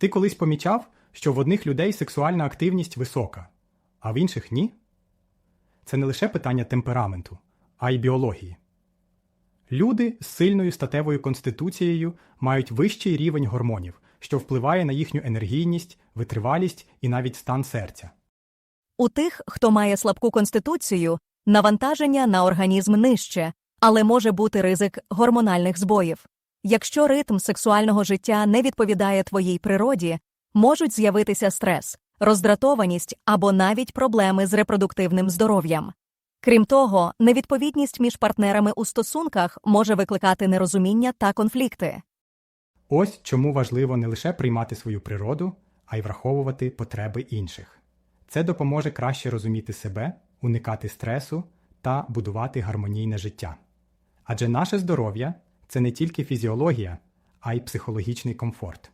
Ти колись помічав, що в одних людей сексуальна активність висока, а в інших ні? Це не лише питання темпераменту, а й біології. Люди з сильною статевою конституцією мають вищий рівень гормонів, що впливає на їхню енергійність, витривалість і навіть стан серця. У тих, хто має слабку конституцію, навантаження на організм нижче, але може бути ризик гормональних збоїв. Якщо ритм сексуального життя не відповідає твоїй природі, можуть з'явитися стрес, роздратованість або навіть проблеми з репродуктивним здоров'ям. Крім того, невідповідність між партнерами у стосунках може викликати нерозуміння та конфлікти. Ось чому важливо не лише приймати свою природу, а й враховувати потреби інших. Це допоможе краще розуміти себе, уникати стресу та будувати гармонійне життя. Адже наше здоров'я це не тільки фізіологія, а й психологічний комфорт.